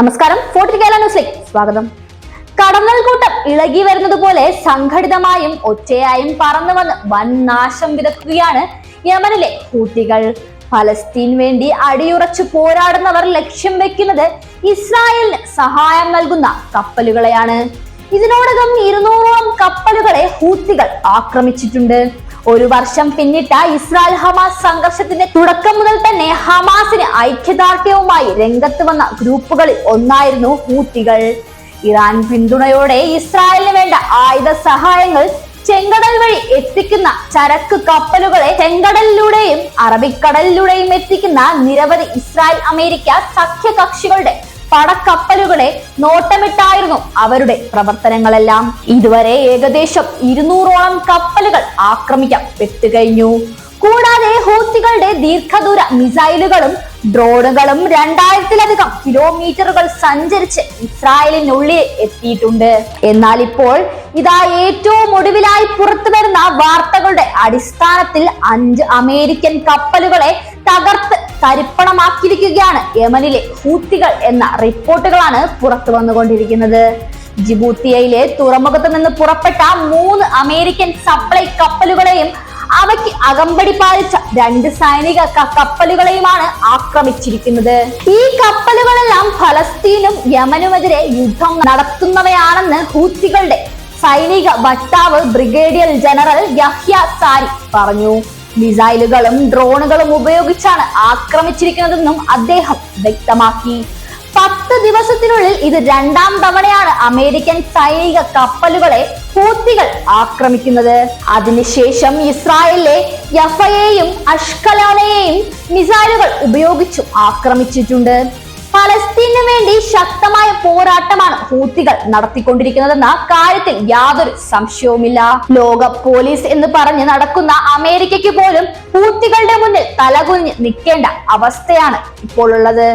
നമസ്കാരം. ന്യൂസിലേക്ക് സ്വാഗതം. കടന്നൽ കൂട്ടം ഇളകി വരുന്നത് പോലെ സംഘടിതമായും ഒറ്റയായും പറന്നു വന്ന് വൻ നാശം വിതക്കുകയാണ് യമനിലെ ഹൂത്തികൾ. ഫലസ്തീൻ വേണ്ടി അടിയുറച്ചു പോരാടുന്നവർ ലക്ഷ്യം വെക്കുന്നത് ഇസ്രായേലിന് സഹായം നൽകുന്ന കപ്പലുകളെയാണ്. ഇതിനോടകം ഇരുന്നൂറോളം കപ്പലുകളെ ഹൂത്തികൾ ആക്രമിച്ചിട്ടുണ്ട്. ഒരു വർഷം പിന്നിട്ട ഇസ്രായേൽ ഹമാസ് സംഘർഷത്തിന്റെ തുടക്കം മുതൽ തന്നെ ഹമാസിന് ഐക്യദാർഢ്യവുമായി രംഗത്ത് വന്ന ഗ്രൂപ്പുകളിൽ ഒന്നായിരുന്നു ഹൂത്തികൾ. ഇറാൻ പിന്തുണയോടെ ഇസ്രായേലിന് വേണ്ട ആയുധ സഹായങ്ങൾ ചെങ്കടൽ വഴി എത്തിക്കുന്ന ചരക്ക് കപ്പലുകളെ ചെങ്കടലിലൂടെയും അറബിക്കടലിലൂടെയും എത്തിക്കുന്ന നിരവധി ഇസ്രായേൽ അമേരിക്ക സഖ്യകക്ഷികളുടെ പടക്കപ്പലുകളെ നോട്ടമിട്ടായിരുന്നു അവരുടെ പ്രവർത്തനങ്ങളെല്ലാം. ഇതുവരെ ഏകദേശം ഇരുന്നൂറോളം കപ്പലുകൾ ആക്രമിക്കാൻ പെട്ടുകഴിഞ്ഞു. കൂടാതെ ഹൂത്തികളുടെ ദീർഘദൂര മിസൈലുകളും ഡ്രോണുകളും രണ്ടായിരത്തിലധികം കിലോമീറ്ററുകൾ സഞ്ചരിച്ച് ഇസ്രായേലിനുള്ളിൽ എത്തിയിട്ടുണ്ട്. എന്നാൽ ഇപ്പോൾ ഇതാ ഏറ്റവും ഒടുവിലായി പുറത്തു വരുന്ന വാർത്തകളുടെ അടിസ്ഥാനത്തിൽ അഞ്ച് അമേരിക്കൻ കപ്പലുകളെ തകർത്ത് തരിപ്പണമാക്കിയിരിക്കുകയാണ് യമനിലെ ഹൂത്തികൾ എന്ന റിപ്പോർട്ടുകളാണ് പുറത്തു വന്നുകൊണ്ടിരിക്കുന്നത്. ജിബൂത്തിയയിലെ തുറമുഖത്ത് നിന്ന് പുറപ്പെട്ട മൂന്ന് അമേരിക്കൻ സപ്ലൈ കപ്പലുകളെയും അവയ്ക്ക് അകമ്പടി പാലിച്ച രണ്ട് സൈനിക കപ്പലുകളെയുമാണ് ആക്രമിച്ചിരിക്കുന്നത്. ഈ കപ്പലുകളെല്ലാം ഫലസ്തീനും യമനുമെതിരെ യുദ്ധം നടത്തുന്നവയാണെന്ന് ഹൂത്തികളുടെ സൈനിക വക്താവ് ബ്രിഗേഡിയർ ജനറൽ യഹ്യ സാരി പറഞ്ഞു. മിസൈലുകളും ഡ്രോണുകളും ഉപയോഗിച്ചാണ് ആക്രമിച്ചിരിക്കുന്നതെന്നും അദ്ദേഹം വ്യക്തമാക്കി. പത്ത് ദിവസത്തിനുള്ളിൽ ഇത് രണ്ടാം തവണയാണ് അമേരിക്കൻ സൈനിക കപ്പലുകളെ ഹൂത്തികൾ ആക്രമിക്കുന്നത്. അതിനുശേഷം ഇസ്രായേലിലെ യഫയെയും അഷ്കലോനയെയും മിസൈലുകൾ ഉപയോഗിച്ചും ആക്രമിച്ചിട്ടുണ്ട്. ഫലസ്തീനു വേണ്ടി ശക്തമായ പോരാട്ടമാണ് ഹൂത്തികൾ നടത്തിക്കൊണ്ടിരിക്കുന്നതെന്ന കാര്യത്തിൽ യാതൊരു സംശയവുമില്ല. ലോക പോലീസ് എന്ന് പറഞ്ഞ് നടക്കുന്ന അമേരിക്കയ്ക്ക് പോലും ഹൂത്തികളുടെ മുന്നിൽ തലകുനിഞ്ഞ് നിൽക്കേണ്ട അവസ്ഥയാണ് ഇപ്പോൾ ഉള്ളത്